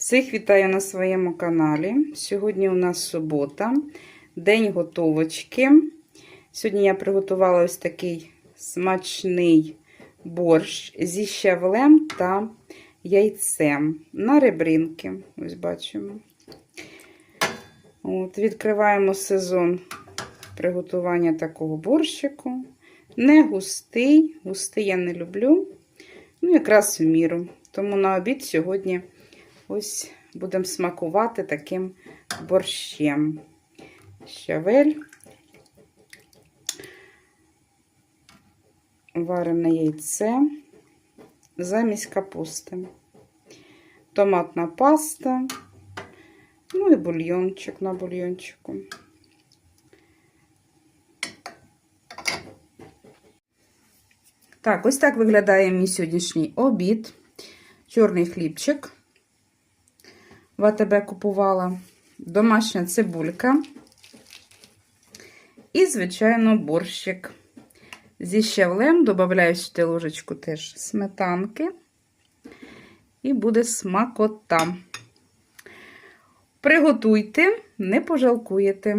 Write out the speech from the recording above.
Всіх вітаю на своєму каналі. Сьогодні у нас субота, день готовочки. Сьогодні я приготувала ось такий смачний борщ зі щавлем та яйцем на ребринки. Ось бачимо. От, Відкриваємо сезон приготування такого борщику. Не густий, густий я не люблю. Ну, якраз в міру. Тому на обід сьогодні ось будемо смакувати таким борщем. Щавель, варене яйце замість капусти, томатна паста, ну і бульйончик на бульйончику. Так, ось так виглядає мій сьогоднішній обід. Чорний хлібчик. В АТБ купувала домашня цибулька. І, звичайно, борщик. Зі щавлем додаю сюди ложечку теж сметанки. І буде смакота. Приготуйте, не пожалкуєте.